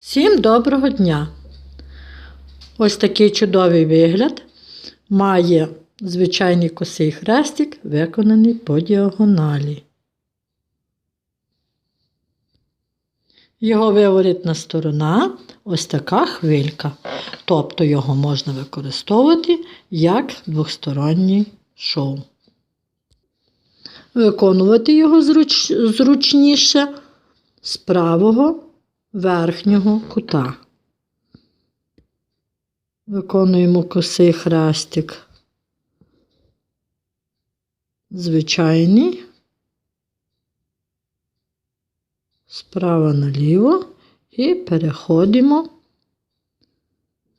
Всім доброго дня! Ось такий чудовий вигляд має звичайний косий хрестик, виконаний по діагоналі. Його виворітна сторона ось така хвилька. Тобто його можна використовувати як двосторонній шов. Виконувати його зруч... зручніше з правого верхнього кута. Виконуємо косий хрестик. Звичайний. Справа наліво і переходимо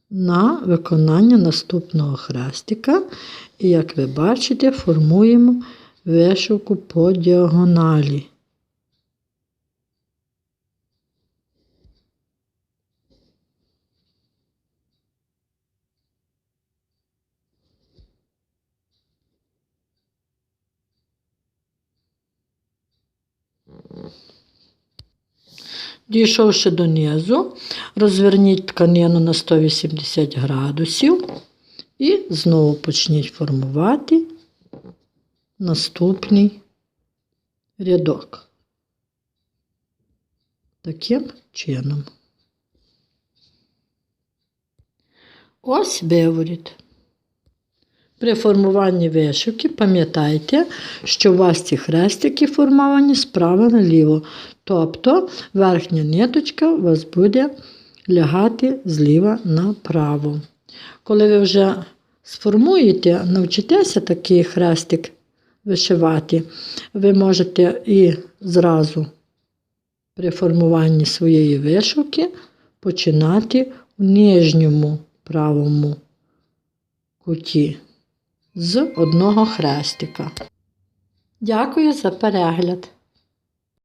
на виконання наступного хрестика. І, як ви бачите, формуємо вишивку по діагоналі. Дійшовши донизу, розверніть тканину на 180 градусів і знову почніть формувати наступний рядок. Таким чином. Ось виворіт. При формуванні вишивки пам'ятайте, що у вас ці хрестики формовані справа наліво. Тобто верхня ниточка у вас буде лягати зліва направо. Коли ви вже сформуєте, навчитеся такий хрестик вишивати, ви можете і зразу при формуванні своєї вишивки починати в нижньому правому куті з одного хрестика. Дякую за перегляд!